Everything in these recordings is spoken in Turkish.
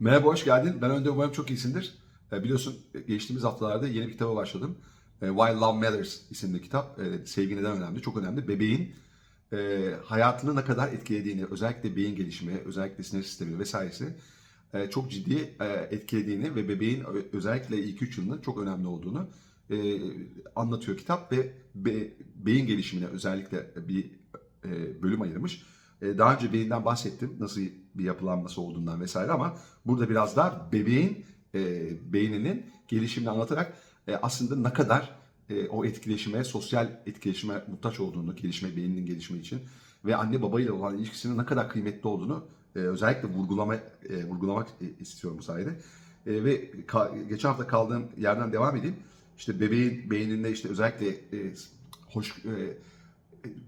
Merhaba, hoş geldin. Ben Önde, umarım çok iyisindir. E, biliyorsun e, geçtiğimiz haftalarda yeni bir kitaba başladım. E, Why Love Matters isimli kitap. E, sevgi neden önemli, çok önemli. Bebeğin e, hayatını ne kadar etkilediğini, özellikle beyin gelişimi, özellikle sinir sistemi vesairesi e, çok ciddi e, etkilediğini ve bebeğin özellikle ilk 3 yılının çok önemli olduğunu e, anlatıyor kitap ve be- beyin gelişimine özellikle bir e, bölüm ayırmış. E, daha önce beyinden bahsettim, nasıl bir yapılanması olduğundan vesaire ama burada biraz daha bebeğin e, beyninin gelişimini anlatarak e, aslında ne kadar e, o etkileşime, sosyal etkileşime muhtaç olduğunu, gelişme, beyninin gelişimi için ve anne babayla olan ilişkisinin ne kadar kıymetli olduğunu e, özellikle vurgulama e, vurgulamak e, istiyorum bu sayede. E, ve ka- geçen hafta kaldığım yerden devam edeyim. İşte bebeğin beyninde işte özellikle e, hoş e,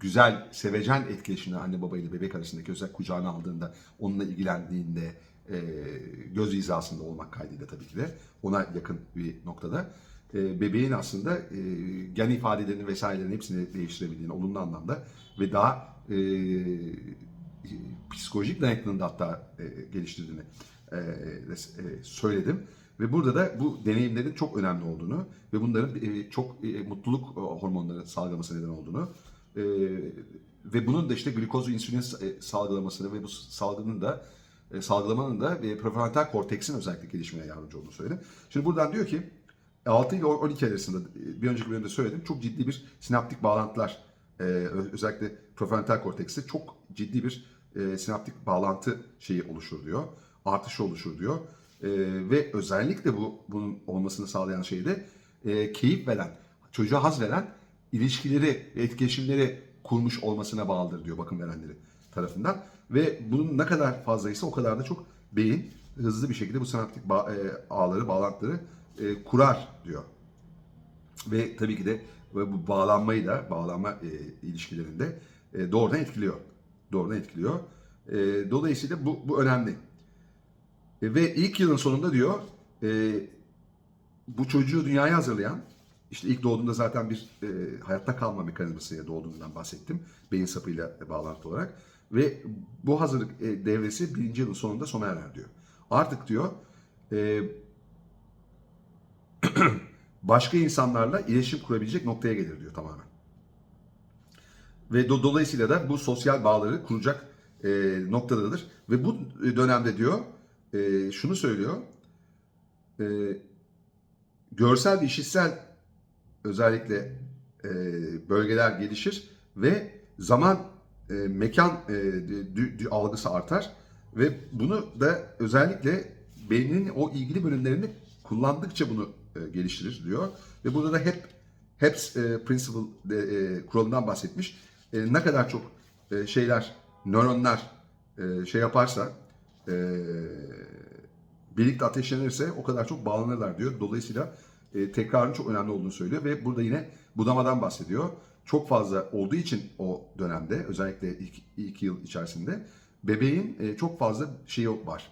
güzel, sevecen etkileşimler anne baba ile bebek arasındaki özellikle kucağına aldığında, onunla ilgilendiğinde, e, göz hizasında olmak kaydıyla tabii ki de ona yakın bir noktada e, bebeğin aslında e, gen ifadelerini vesairelerin hepsini değiştirebildiğini olumlu anlamda ve daha e, psikolojik dayanıklılığını da hatta e, geliştirdiğini e, e, söyledim. Ve burada da bu deneyimlerin çok önemli olduğunu ve bunların e, çok e, mutluluk e, hormonları salgılaması neden olduğunu e, ve bunun da işte glikoz ve insülin e, salgılamasını ve bu salgının da e, salgılamanın da e, prefrontal korteksin özellikle gelişmeye yardımcı olduğunu söyledim. Şimdi buradan diyor ki 6 ile 12 arasında e, bir önceki bölümde söyledim çok ciddi bir sinaptik bağlantılar e, özellikle prefrontal kortekste çok ciddi bir e, sinaptik bağlantı şeyi oluşur diyor. Artışı oluşur diyor. E, ve özellikle bu bunun olmasını sağlayan şey de e, keyif veren, çocuğa haz veren ilişkileri, etkileşimleri kurmuş olmasına bağlıdır diyor bakım verenleri tarafından. Ve bunun ne kadar fazlaysa o kadar da çok beyin hızlı bir şekilde bu sinaptik bağ- e, ağları, bağlantıları e, kurar diyor. Ve tabii ki de bu bağlanmayı da bağlanma e, ilişkilerinde e, doğrudan etkiliyor. Doğrudan etkiliyor. E, dolayısıyla bu, bu önemli. E, ve ilk yılın sonunda diyor e, bu çocuğu dünyaya hazırlayan işte ilk doğduğunda zaten bir e, hayatta kalma mekanizmasıyla doğduğundan bahsettim. Beyin sapıyla bağlantılı olarak. Ve bu hazırlık e, devresi birinci yılın sonunda sona erer diyor. Artık diyor e, başka insanlarla iletişim kurabilecek noktaya gelir diyor tamamen. Ve do- dolayısıyla da bu sosyal bağları kuracak e, noktadadır. Ve bu dönemde diyor e, şunu söylüyor. E, görsel ve işitsel özellikle e, bölgeler gelişir ve zaman e, mekan e, dü- dü- algısı artar ve bunu da özellikle beynin o ilgili bölümlerini kullandıkça bunu e, geliştirir diyor ve burada da hep HEPS e, principle de, e, kuralından bahsetmiş. E, ne kadar çok e, şeyler, nöronlar e, şey yaparsa e, birlikte ateşlenirse o kadar çok bağlanırlar diyor. Dolayısıyla e, tekrarın çok önemli olduğunu söylüyor ve burada yine budamadan bahsediyor. Çok fazla olduğu için o dönemde özellikle ilk, ilk yıl içerisinde bebeğin e, çok fazla şeyi var.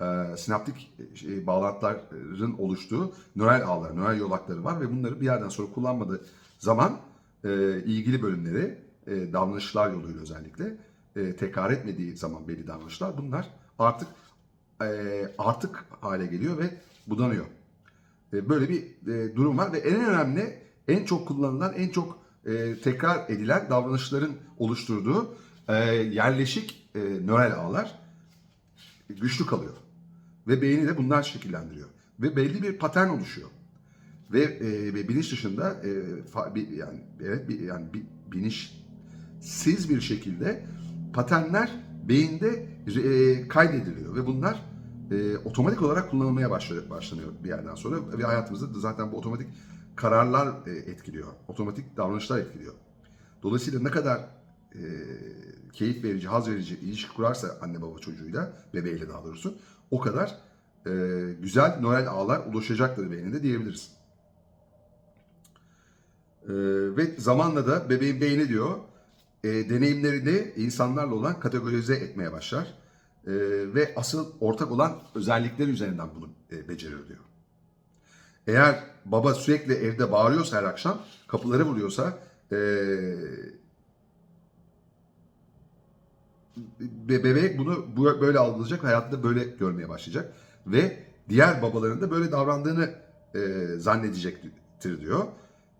E, sinaptik şey, bağlantıların oluştuğu nöral ağlar, nöral yolakları var ve bunları bir yerden sonra kullanmadığı zaman e, ilgili bölümleri e, davranışlar yoluyla özellikle e, tekrar etmediği zaman belli davranışlar bunlar artık e, artık hale geliyor ve budanıyor. E, böyle bir e, durum var ve en önemli, en çok kullanılan, en çok e, tekrar edilen davranışların oluşturduğu yerleşik nöral ağlar güçlü kalıyor. Ve beyni de bunlar şekillendiriyor. Ve belli bir patern oluşuyor. Ve, e, bilinç dışında e, fa- bir- yani evet bir, yani bir, bilinçsiz bir şekilde paternler beyinde e, kaydediliyor ve bunlar e, otomatik olarak kullanılmaya başlıyor, başlanıyor bir yerden sonra ve hayatımızda da zaten bu otomatik kararlar e, etkiliyor. Otomatik davranışlar etkiliyor. Dolayısıyla ne kadar e, keyif verici, haz verici ilişki kurarsa anne baba çocuğuyla, bebeğiyle daha doğrusu o kadar e, güzel nöral ağlar ulaşacaktır beyninde diyebiliriz. E, ve zamanla da bebeğin beyni diyor e, deneyimlerini insanlarla olan kategorize etmeye başlar. E, ve asıl ortak olan özellikleri üzerinden bunu e, becerir diyor. Eğer baba sürekli evde bağırıyorsa her akşam, kapıları vuruyorsa, e, be- bebek bunu bu- böyle algılayacak, hayatında böyle görmeye başlayacak. ve diğer babaların da böyle davrandığını e, zannedecektir diyor.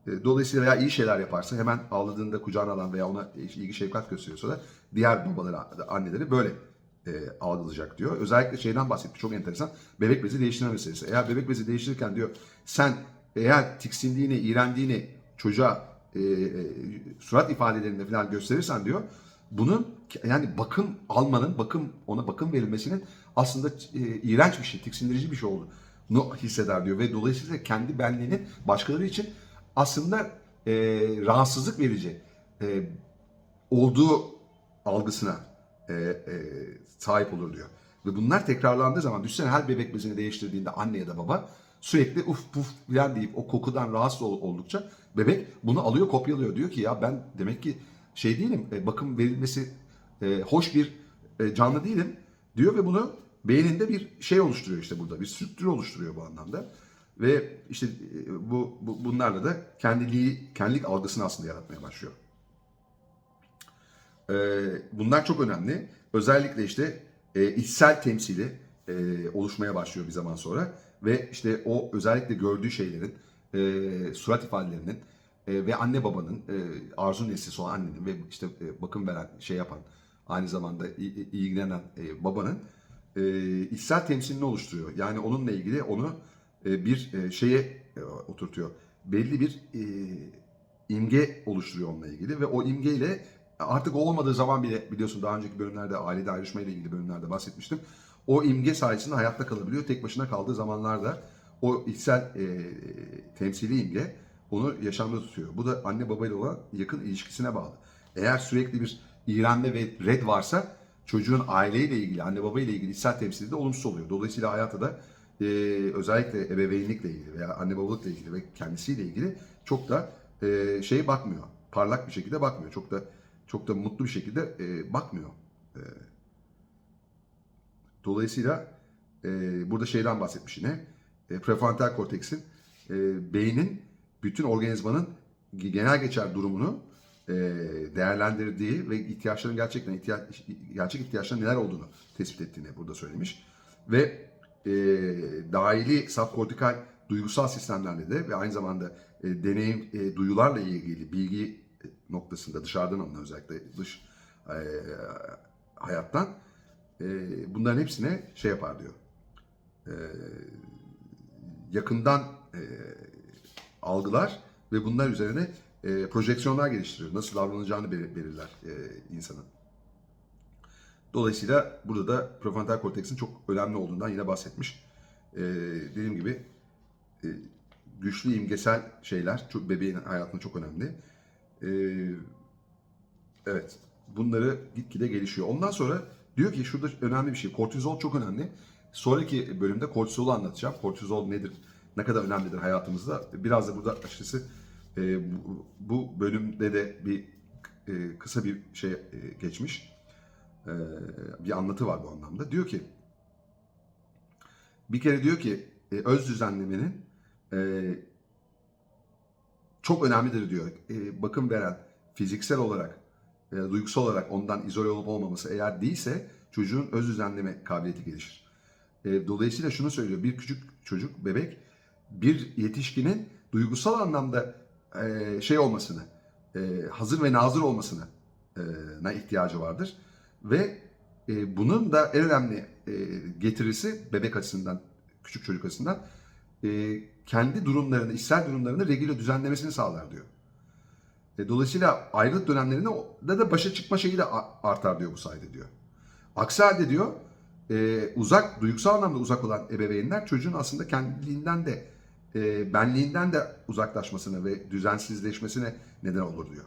E, Dolayısıyla veya iyi şeyler yaparsa hemen ağladığında kucağına alan veya ona ilgi şefkat gösteriyorsa da diğer babaları, anneleri böyle e, algılayacak diyor. Özellikle şeyden bahsetmiş çok enteresan. Bebek bezi değiştirme meselesi. Eğer bebek bezi değiştirirken diyor sen eğer tiksindiğini, iğrendiğini çocuğa e, e, surat ifadelerinde falan gösterirsen diyor bunun yani bakım almanın, bakım ona bakım verilmesinin aslında e, iğrenç bir şey, tiksindirici bir şey olduğunu hisseder diyor ve dolayısıyla kendi benliğinin başkaları için aslında e, rahatsızlık verici e, olduğu algısına e, e, sahip olur diyor. Ve bunlar tekrarlandığı zaman düşünsene her bebek bezini değiştirdiğinde anne ya da baba sürekli uf puf falan deyip o kokudan rahatsız ol- oldukça bebek bunu alıyor kopyalıyor. Diyor ki ya ben demek ki şey değilim e, bakım verilmesi e, hoş bir e, canlı değilim diyor ve bunu beyninde bir şey oluşturuyor işte burada bir strüktür oluşturuyor bu anlamda. Ve işte e, bu, bu bunlarla da kendiliği, kendilik algısını aslında yaratmaya başlıyor. Ee, bunlar çok önemli. Özellikle işte e, içsel temsili e, oluşmaya başlıyor bir zaman sonra ve işte o özellikle gördüğü şeylerin e, surat ifadelerinin e, ve anne babanın e, arzu nesnesi olan annenin ve işte e, bakım veren şey yapan aynı zamanda ilgilenen e, babanın e, içsel temsilini oluşturuyor. Yani onunla ilgili onu e, bir e, şeye e, oturtuyor. Belli bir e, imge oluşturuyor onunla ilgili ve o imgeyle artık olmadığı zaman bile biliyorsun daha önceki bölümlerde ailede ayrışma ile ilgili bölümlerde bahsetmiştim. O imge sayesinde hayatta kalabiliyor. Tek başına kaldığı zamanlarda o içsel e, temsili imge onu yaşamda tutuyor. Bu da anne babayla olan yakın ilişkisine bağlı. Eğer sürekli bir iğrenme ve red varsa çocuğun aileyle ilgili, anne babayla ilgili içsel temsili de olumsuz oluyor. Dolayısıyla hayata da e, özellikle ebeveynlikle ilgili veya anne babalıkla ilgili ve kendisiyle ilgili çok da e, şey bakmıyor. Parlak bir şekilde bakmıyor. Çok da çok da mutlu bir şekilde e, bakmıyor. E, dolayısıyla e, burada şeyden bahsetmiş yine. E, prefrontal korteksin e, beynin bütün organizmanın genel geçer durumunu e, değerlendirdiği ve ihtiyaçların gerçekten ihtiyaç, gerçek ihtiyaçların neler olduğunu tespit ettiğini burada söylemiş. Ve e, dahili subkortikal duygusal sistemlerle de ve aynı zamanda e, deneyim e, duyularla ilgili bilgi noktasında dışarıdan alınan özellikle dış e, hayattan e, bunların hepsine şey yapar diyor. E, yakından e, algılar ve bunlar üzerine e, projeksiyonlar geliştiriyor. Nasıl davranacağını belir- belirler e, insanın. Dolayısıyla burada da prefrontal korteksin çok önemli olduğundan yine bahsetmiş. E, dediğim gibi e, güçlü imgesel şeyler çok, bebeğin hayatında çok önemli. E, evet bunları gitgide gelişiyor. Ondan sonra diyor ki şurada önemli bir şey. Kortizol çok önemli. Sonraki bölümde kortizolu anlatacağım. Kortizol nedir? Ne kadar önemlidir hayatımızda? Biraz da burada açıkçası e, bu, bu bölümde de bir e, kısa bir şey e, geçmiş. E, bir anlatı var bu anlamda. Diyor ki bir kere diyor ki e, öz düzenlemenin e, çok önemlidir diyor. E, bakım veren fiziksel olarak, e, duygusal olarak ondan izole olup olmaması eğer değilse çocuğun öz düzenleme kabiliyeti gelişir. E, dolayısıyla şunu söylüyor. Bir küçük çocuk, bebek bir yetişkinin duygusal anlamda e, şey olmasını, e, hazır ve nazır olmasına e, na ihtiyacı vardır. Ve e, bunun da en önemli e, getirisi bebek açısından, küçük çocuk açısından e, kendi durumlarını, içsel durumlarını regüle düzenlemesini sağlar diyor. E, dolayısıyla ayrılık dönemlerinde da da başa çıkma şeyi de artar diyor bu sayede diyor. Aksi halde diyor e, uzak, duygusal anlamda uzak olan ebeveynler çocuğun aslında kendiliğinden de e, benliğinden de uzaklaşmasına ve düzensizleşmesine neden olur diyor.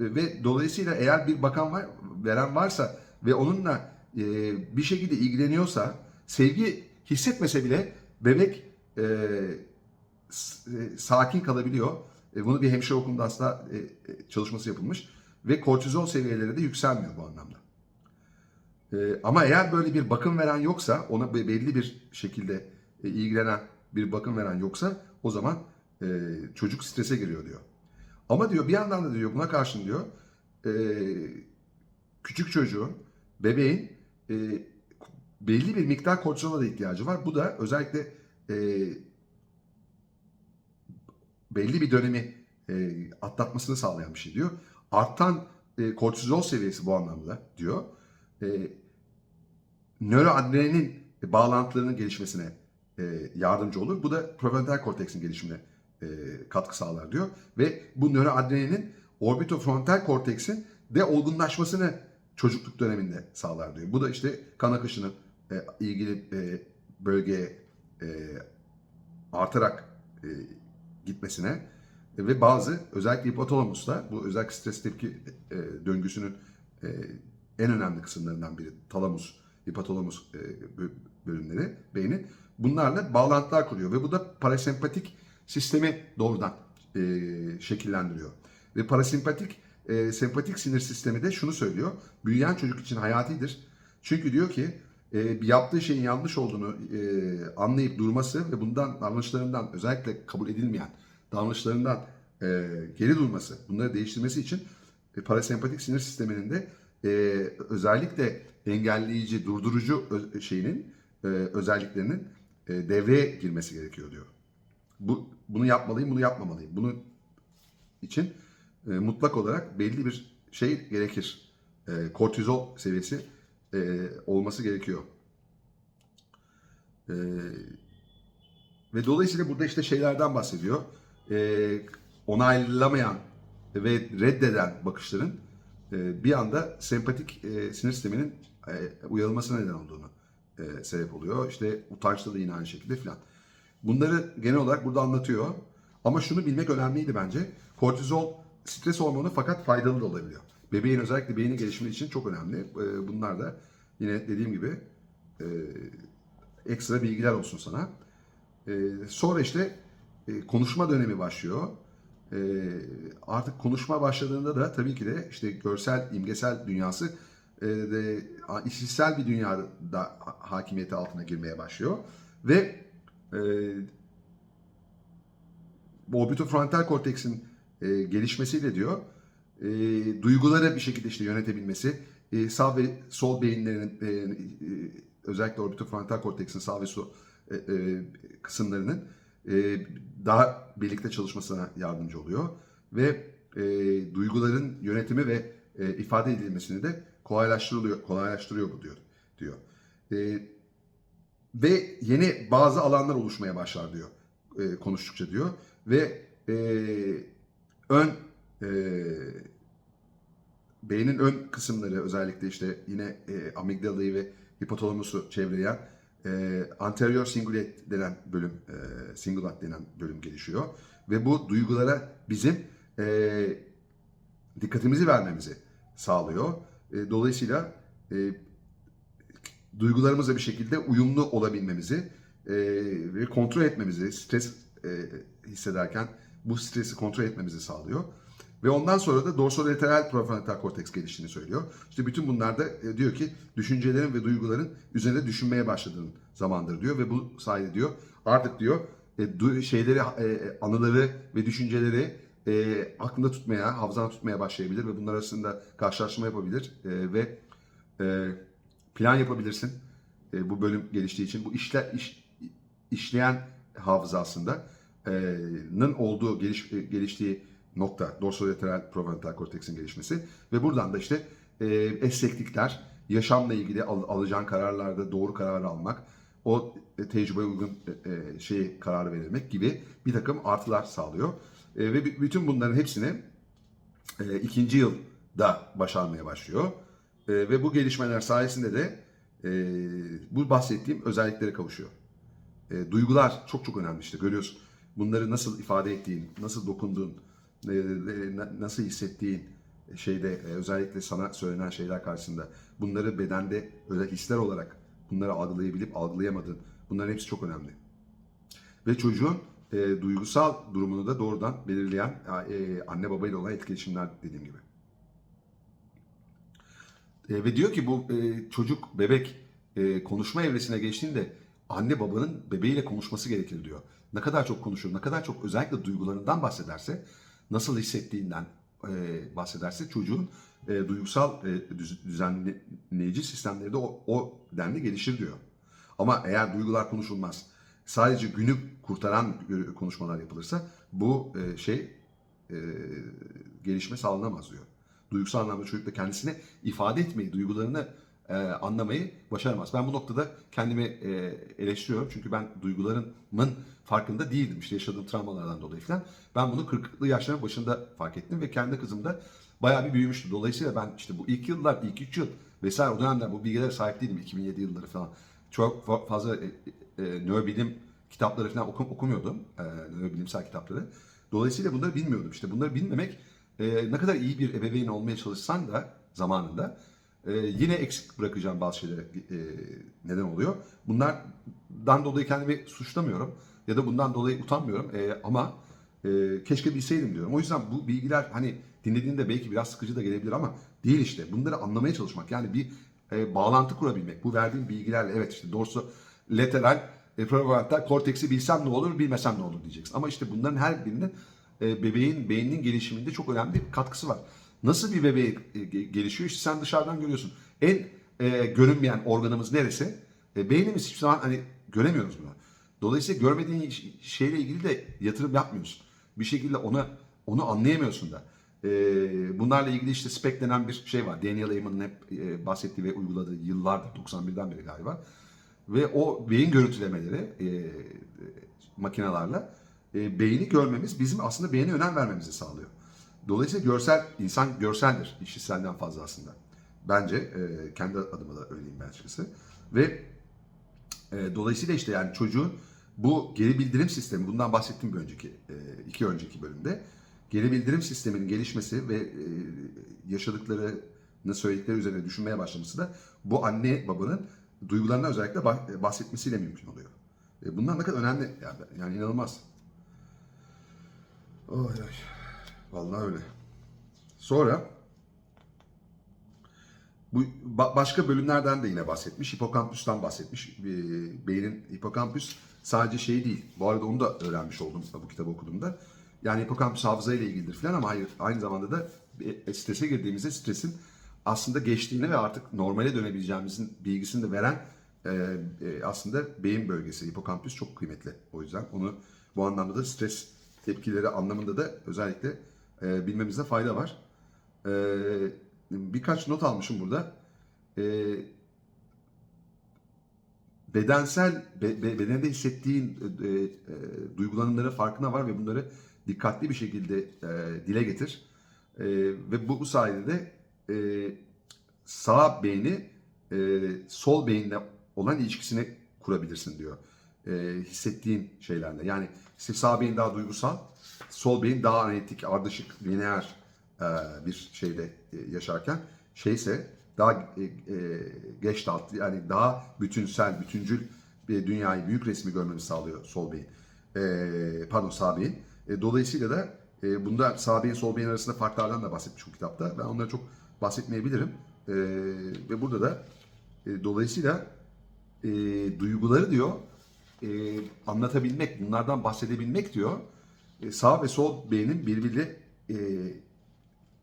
E, Ve dolayısıyla eğer bir bakan var, veren varsa ve onunla e, bir şekilde ilgileniyorsa, sevgi hissetmese bile bebek e, e, sakin kalabiliyor. E, bunu bir hemşire okulunda aslında e, e, çalışması yapılmış ve kortizol seviyeleri de yükselmiyor bu anlamda. E, ama eğer böyle bir bakım veren yoksa, ona be- belli bir şekilde e, ilgilenen bir bakım veren yoksa o zaman e, çocuk strese giriyor diyor. Ama diyor bir yandan da diyor buna karşın diyor e, küçük çocuğun, bebeğin e, belli bir miktar kortizola da ihtiyacı var. Bu da özellikle e, belli bir dönemi e, atlatmasını sağlayan bir şey diyor. Artan e, kortizol seviyesi bu anlamda diyor. E, nöroadrenalin bağlantılarının gelişmesine e, yardımcı olur. Bu da prefrontal korteksin gelişimine e, katkı sağlar diyor. Ve bu nöroadrenalin orbitofrontal korteksin de olgunlaşmasını çocukluk döneminde sağlar diyor. Bu da işte kan akışının e, ilgili e, bölgeye e, artarak e, gitmesine ve bazı özellikle hipotalamusta bu özellikle stres tepki e, döngüsünün e, en önemli kısımlarından biri talamus, hipotalamus e, bö- bölümleri beynin bunlarla bağlantılar kuruyor ve bu da parasempatik sistemi doğrudan e, şekillendiriyor. Ve parasempatik e, sempatik sinir sistemi de şunu söylüyor. Büyüyen çocuk için hayatidir. Çünkü diyor ki e, yaptığı şeyin yanlış olduğunu e, anlayıp durması ve bundan davranışlarından özellikle kabul edilmeyen davranışlarından e, geri durması, bunları değiştirmesi için e, parasempatik sinir sisteminin de e, özellikle engelleyici, durdurucu ö- şeyinin e, özelliklerinin e, devreye girmesi gerekiyor diyor. Bu bunu yapmalıyım, bunu yapmamalıyım. Bunun için e, mutlak olarak belli bir şey gerekir. E, kortizol seviyesi e, olması gerekiyor. E, ve dolayısıyla burada işte şeylerden bahsediyor. E, onaylamayan ve reddeden bakışların e, bir anda sempatik e, sinir sisteminin e, uyarılmasına neden olduğunu e, sebep oluyor. İşte utançta da yine aynı şekilde filan. Bunları genel olarak burada anlatıyor. Ama şunu bilmek önemliydi bence. Kortizol stres hormonu fakat faydalı da olabiliyor. Bebeğin özellikle beynin gelişimi için çok önemli. E, bunlar da yine dediğim gibi e, ekstra bilgiler olsun sana. E, sonra işte e, konuşma dönemi başlıyor. E, artık konuşma başladığında da tabii ki de işte görsel, imgesel dünyası e, de işitsel bir dünyada ha- hakimiyeti altına girmeye başlıyor. Ve e, orbitofrontal korteksin e, gelişmesiyle diyor e, duyguları bir şekilde işte yönetebilmesi, e, sağ ve sol beyinlerinin e, e, özellikle orbitofrontal korteksin sağ ve sol e, e, kısımlarının e, daha birlikte çalışmasına yardımcı oluyor ve e, duyguların yönetimi ve e, ifade edilmesini de kolaylaştırılıyor, kolaylaştırıyor bu diyor. diyor. E, ve yeni bazı alanlar oluşmaya başlar diyor e, konuştukça diyor ve e, ön e, beynin ön kısımları özellikle işte yine e, amigdalayı ve hipotalamusu çevreyen e, anterior cingulate denen bölüm, e, singulat denen bölüm gelişiyor ve bu duygulara bizim e, dikkatimizi vermemizi sağlıyor. E, dolayısıyla e, duygularımızla bir şekilde uyumlu olabilmemizi e, ve kontrol etmemizi, stres e, hissederken bu stresi kontrol etmemizi sağlıyor. Ve ondan sonra da dorsolateral prefrontal korteks geliştiğini söylüyor. İşte bütün bunlar da e, diyor ki düşüncelerin ve duyguların üzerinde düşünmeye başladığın zamandır diyor ve bu sayede diyor artık diyor e, şeyleri, e, anıları ve düşünceleri aklında tutmaya, hafızanda tutmaya başlayabilir ve bunlar arasında karşılaştırma yapabilir ve plan yapabilirsin. Bu bölüm geliştiği için bu işle iş, işleyen hafıza aslında nın olduğu geliş, geliştiği nokta dorsolateral prefrontal korteksin gelişmesi ve buradan da işte e, esneklikler, yaşamla ilgili al, alacağın kararlarda doğru karar almak, o e, tecrübeye uygun e, e, şeyi karar verilmek gibi bir takım artılar sağlıyor. E, ve bütün bunların hepsini e, ikinci yılda başarmaya başlıyor. E, ve bu gelişmeler sayesinde de e, bu bahsettiğim özelliklere kavuşuyor. E, duygular çok çok önemli işte görüyorsun. Bunları nasıl ifade ettiğin, nasıl dokunduğun, nasıl hissettiğin şeyde e, özellikle sana söylenen şeyler karşısında bunları bedende özel hisler olarak bunları algılayabilip algılayamadığın bunların hepsi çok önemli. Ve çocuğun e, duygusal durumunu da doğrudan belirleyen e, anne babayla olan etkileşimler dediğim gibi. E, ve diyor ki bu e, çocuk, bebek e, konuşma evresine geçtiğinde anne babanın bebeğiyle konuşması gerekir diyor. Ne kadar çok konuşur, ne kadar çok özellikle duygularından bahsederse, nasıl hissettiğinden e, bahsederse çocuğun e, duygusal e, düz- düzenleyici sistemleri de o, o denli gelişir diyor. Ama eğer duygular konuşulmaz, sadece günü kurtaran konuşmalar yapılırsa bu şey gelişme sağlanamaz diyor. Duygusal anlamda çocuk da kendisini ifade etmeyi, duygularını e, anlamayı başaramaz. Ben bu noktada kendimi e, eleştiriyorum. Çünkü ben duygularımın farkında değildim. İşte yaşadığım travmalardan dolayı falan. Ben bunu 40'lı yaşların başında fark ettim ve kendi kızım da bayağı bir büyümüştü. Dolayısıyla ben işte bu ilk yıllar, ilk 3 yıl vesaire o dönemler bu bilgilere sahip değildim. 2007 yılları falan. Çok fa- fazla e, e, nörobilim kitapları falan okum, okumuyordum. E, nörobilimsel kitapları. Dolayısıyla bunları bilmiyordum. İşte bunları bilmemek e, ne kadar iyi bir ebeveyn olmaya çalışsan da zamanında e, yine eksik bırakacağım bazı şeylere e, neden oluyor. Bunlardan dolayı kendimi suçlamıyorum ya da bundan dolayı utanmıyorum E, ama e, keşke bilseydim diyorum. O yüzden bu bilgiler hani dinlediğinde belki biraz sıkıcı da gelebilir ama değil işte. Bunları anlamaya çalışmak yani bir e, bağlantı kurabilmek. Bu verdiğim bilgilerle evet işte dorso lateral e, prefrontal korteksi bilsem ne olur bilmesem ne olur diyeceksin. Ama işte bunların her birinin e, bebeğin beyninin gelişiminde çok önemli bir katkısı var. Nasıl bir bebeğe e, ge- gelişiyor? İşte sen dışarıdan görüyorsun. En e, görünmeyen organımız neresi? E, beynimiz hiçbir zaman hani göremiyoruz bunu. Dolayısıyla görmediğin şeyle ilgili de yatırım yapmıyorsun. Bir şekilde ona onu anlayamıyorsun da. E, bunlarla ilgili işte SPEC denen bir şey var. Daniel Amen'ın hep e, bahsettiği ve uyguladığı yıllardır 91'den beri galiba. Ve o beyin görüntülemeleri e, e, makinelerle e, beyni görmemiz bizim aslında beyne önem vermemizi sağlıyor. Dolayısıyla görsel, insan görseldir işitselden fazla aslında. Bence e, kendi adıma da öyleyim ben açıkçası. Ve e, dolayısıyla işte yani çocuğun bu geri bildirim sistemi, bundan bahsettim bir önceki, e, iki önceki bölümde. Geri bildirim sisteminin gelişmesi ve e, yaşadıklarını söyledikleri üzerine düşünmeye başlaması da bu anne babanın duygularına özellikle bah- bahsetmesiyle mümkün oluyor. E, bunlar ne kadar önemli yani, yani inanılmaz. Oy oy. Vallahi öyle. Sonra bu ba- başka bölümlerden de yine bahsetmiş. Hipokampüsten bahsetmiş. Be- Beynin hipokampüs sadece şey değil. Bu arada onu da öğrenmiş oldum bu kitabı okuduğumda. Yani hipokampüs hafıza ile ilgilidir falan ama hayır aynı zamanda da e, strese girdiğimizde stresin aslında geçtiğini ve artık normale dönebileceğimizin bilgisini de veren e, e, aslında beyin bölgesi hipokampüs çok kıymetli. O yüzden onu bu anlamda da stres tepkileri anlamında da özellikle e, bilmemizde fayda var. E, birkaç not almışım burada. E, bedensel be, be- bedeninde hissettiğin e, e, duygulanımların farkına var ve bunları dikkatli bir şekilde e, dile getir. E, ve bu, bu sayede de e, sağ beyni e, sol beyinle olan ilişkisini kurabilirsin diyor. E, hissettiğin şeylerle. Yani işte sağ beyin daha duygusal, sol beyin daha analitik, ardışık, lineer e, bir şeyde e, yaşarken şeyse daha e, e, geçtalt yani daha bütünsel, bütüncül bir dünyayı, büyük resmi görmemizi sağlıyor sol beyin. E, pardon sağ beyin. E, dolayısıyla da e, bunda sağ beyin sol beyin arasında farklardan da bahsetmiş bu kitapta. Ben onları çok bahsetmeyebilirim. E, ve burada da e, dolayısıyla e, duyguları diyor e, anlatabilmek, bunlardan bahsedebilmek diyor e, sağ ve sol beynin birbiriyle e,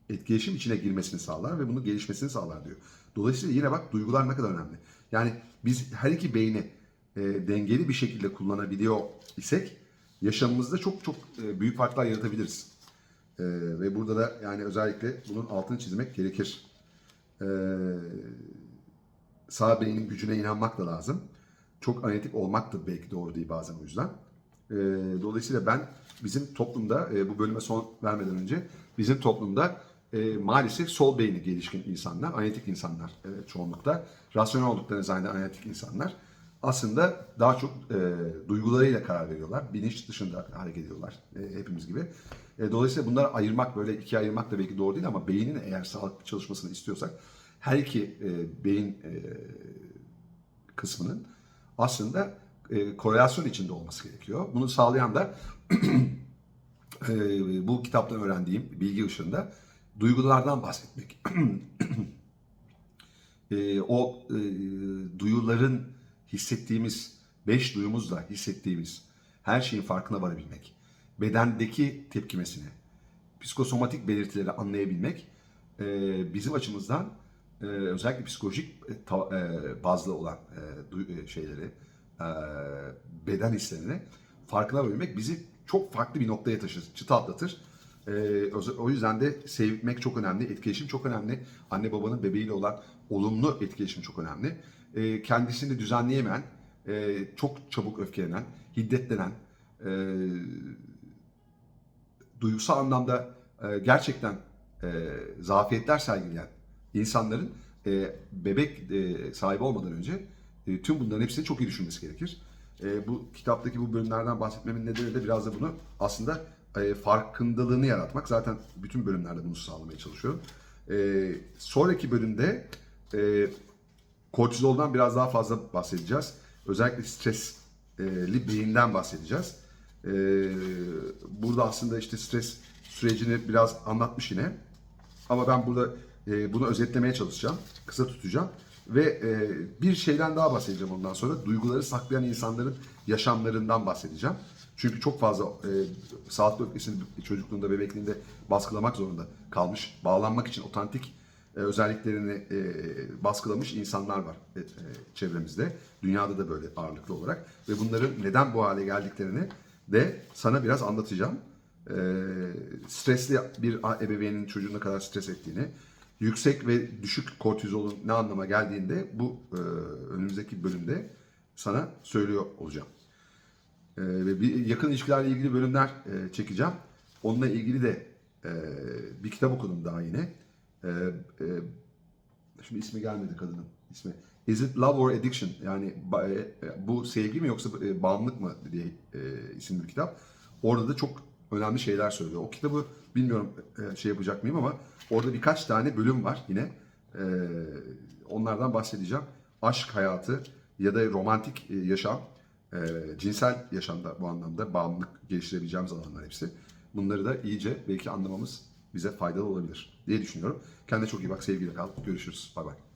etkileşim içine girmesini sağlar ve bunun gelişmesini sağlar diyor. Dolayısıyla yine bak duygular ne kadar önemli. Yani biz her iki beyni e, dengeli bir şekilde kullanabiliyor isek yaşamımızda çok çok e, büyük farklar yaratabiliriz. E, ve burada da yani özellikle bunun altını çizmek gerekir. E, sağ beynin gücüne inanmak da lazım. Çok analitik olmak da belki doğru değil bazen o yüzden. E, dolayısıyla ben bizim toplumda e, bu bölüme son vermeden önce bizim toplumda e, maalesef sol beyni gelişkin insanlar, analitik insanlar e, çoğunlukta, rasyonel olduklarını zanneden analitik insanlar aslında daha çok e, duygularıyla karar veriyorlar. Bilinç dışında hareket ediyorlar e, hepimiz gibi. E, dolayısıyla bunları ayırmak böyle ikiye ayırmak da belki doğru değil ama beynin eğer sağlıklı çalışmasını istiyorsak her iki e, beyin e, kısmının aslında e, korelasyon içinde olması gerekiyor. Bunu sağlayan da e, bu kitaptan öğrendiğim bilgi ışığında duygulardan bahsetmek. E, o e, duyuların hissettiğimiz, beş duyumuzla hissettiğimiz her şeyin farkına varabilmek, bedendeki tepkimesini, psikosomatik belirtileri anlayabilmek e, bizim açımızdan e, özellikle psikolojik e, ta- e, bazlı olan e, duy- e, şeyleri, e, beden hislerini farkına varmak bizi çok farklı bir noktaya taşır, çıta atlatır. E, o yüzden de sevmek çok önemli, etkileşim çok önemli. Anne babanın bebeğiyle olan olumlu etkileşim çok önemli. E, kendisini düzenleyemeyen, e, çok çabuk öfkelenen, hiddetlenen, e, duygusal anlamda e, gerçekten e, zafiyetler sergileyen insanların e, bebek e, sahibi olmadan önce e, tüm bunların hepsini çok iyi düşünmesi gerekir. E, bu kitaptaki bu bölümlerden bahsetmemin nedeni de biraz da bunu aslında e, farkındalığını yaratmak. Zaten bütün bölümlerde bunu sağlamaya çalışıyorum. E, sonraki bölümde e, kortizoldan biraz daha fazla bahsedeceğiz. Özellikle stresli beyinden bahsedeceğiz. Ee, burada aslında işte stres sürecini biraz anlatmış yine. Ama ben burada e, bunu özetlemeye çalışacağım. Kısa tutacağım. Ve e, bir şeyden daha bahsedeceğim ondan sonra. Duyguları saklayan insanların yaşamlarından bahsedeceğim. Çünkü çok fazla e, sağlıklı öfkesini çocukluğunda, bebekliğinde baskılamak zorunda kalmış. Bağlanmak için otantik e, özelliklerini e, baskılamış insanlar var e, e, çevremizde. Dünyada da böyle ağırlıklı olarak. Ve bunların neden bu hale geldiklerini de sana biraz anlatacağım. E, stresli bir ebeveynin çocuğunu ne kadar stres ettiğini, yüksek ve düşük kortizolun ne anlama geldiğinde bu e, önümüzdeki bölümde sana söylüyor olacağım. E, ve bir yakın ilişkilerle ilgili bölümler e, çekeceğim. Onunla ilgili de e, bir kitap okudum daha yine. E, e, şimdi ismi gelmedi kadının ismi. Is it love or addiction? Yani e, bu sevgi mi yoksa e, bağımlılık mı diye e, isimli bir kitap. Orada da çok önemli şeyler söylüyor. O kitabı bilmiyorum e, şey yapacak mıyım ama orada birkaç tane bölüm var yine. E, onlardan bahsedeceğim. Aşk hayatı ya da romantik e, yaşam, cinsel yaşamda bu anlamda bağımlılık geliştirebileceğimiz alanlar hepsi. Bunları da iyice belki anlamamız bize faydalı olabilir diye düşünüyorum. Kendine çok iyi bak, sevgiyle kal. Görüşürüz. Bay bay.